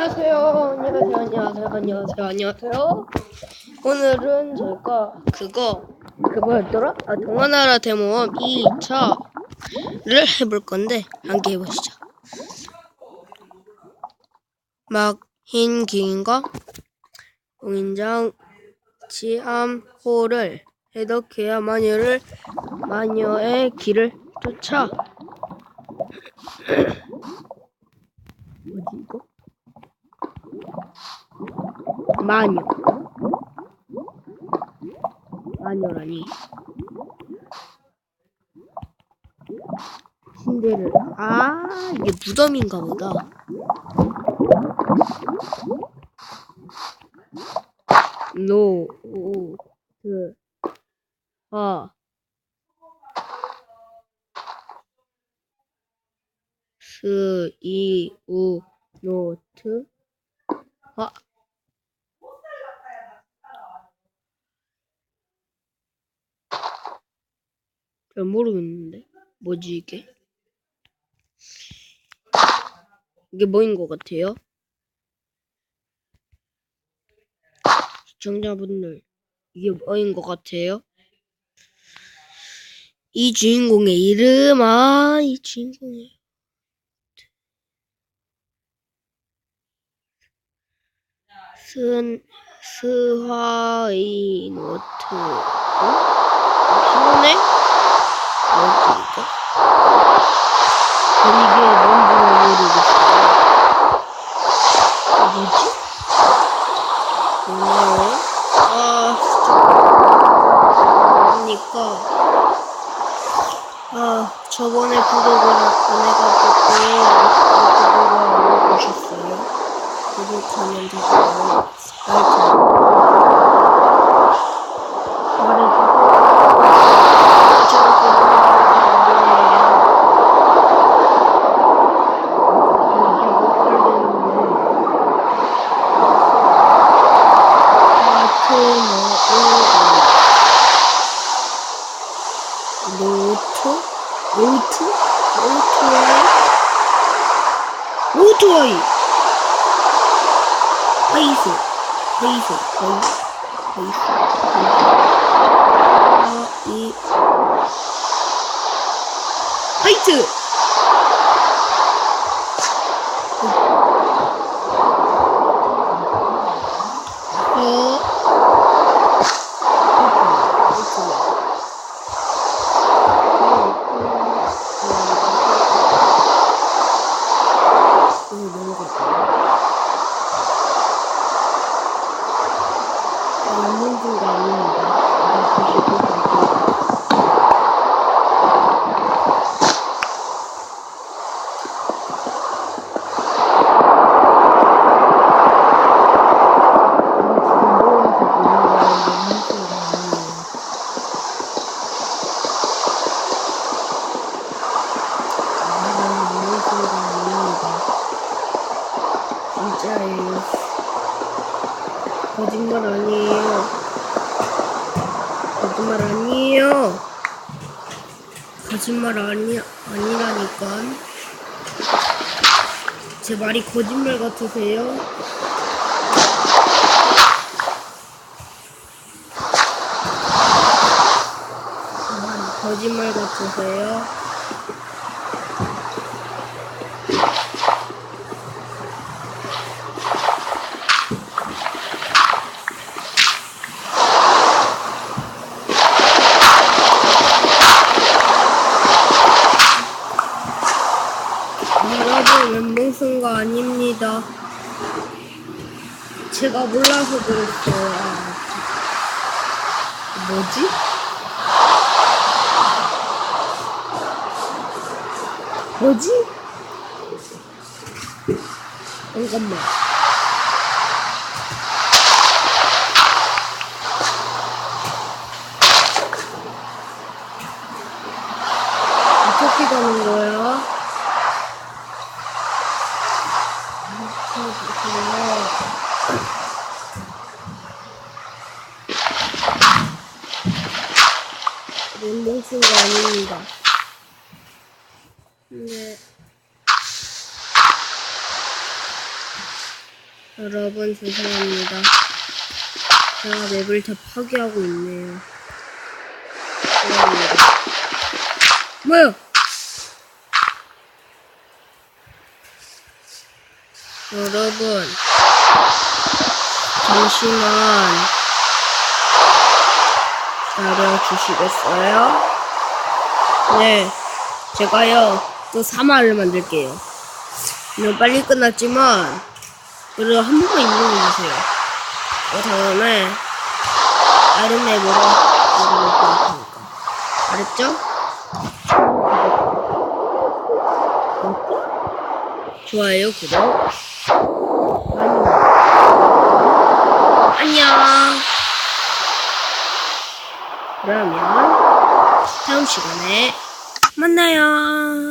안녕하세요. 안녕하세요. 안녕하세요. 안녕하세요. 안녕하세요. 오늘은 제가 그거 그 뭐였더라? 아, 동화나라 대모험 2차를 해볼 건데 함께 해보시죠. 막흰 긴과 공인장 치암호를 해독해야 마녀를 마녀의 길을 쫓아 뭐지 이거? 마녀. 마녀라니. 신데렐라. 아, 이게 무덤인가 보다. 노, 오, 드, 아. 스, 이, 우, 노트, 아. 잘 모르겠는데 뭐지 이게 이게 뭐인 것 같아요? 시청자분들 이게 뭐인 것 같아요? 이 주인공의 이름 아 이 주인공의 쓴 스화이 노트 어? 피곤해? 이거? 전 이게 뭔지를 모르겠어요. 뭐지? 뭐나요? 아, 그러니까 아 저번에 구독을 안 해가지고 구독을 안 해주셨어요. 구독하면 되고요. 알죠? 노트? 노트? 노트와이? 노트와이! 페이스, 페이스, 페이스, 페이스, 페이스. 아, 이. 화이트! 어. 이거 넘어갔다. 맞는 줄 아닙니다. 이거 보시고 갈게요. 이거 지금 모아서 보는 건데 무슨 아니에요. 이건 무슨 아닙니다. 진짜예요. 거짓말 아니에요. 거짓말 아니에요. 거짓말 아니 아니라니까. 제 말이 거짓말 같으세요? 거짓말 같으세요? 여러분 멘붕쓴 거 아닙니다. 제가 몰라서 그랬어요. 아, 뭐지? 뭐지? 잠깐만. 어떻게 가는 거야? 거 아닙니다. 네. 여러분 죄송합니다. 제가 맵을 다 파괴하고 있네요. 죄송합니다. 뭐야? 여러분 잠시만 기다려 주시겠어요? 네, 제가요 또 사마를 만들게요. 이거 빨리 끝났지만 그래도 한 번만 인정해 주세요. 그 다음에 다른 맵으로 만들어 볼 테니까. 알았죠? 좋아요, 구독. 안녕. 그러면 다음 시간에 만나요.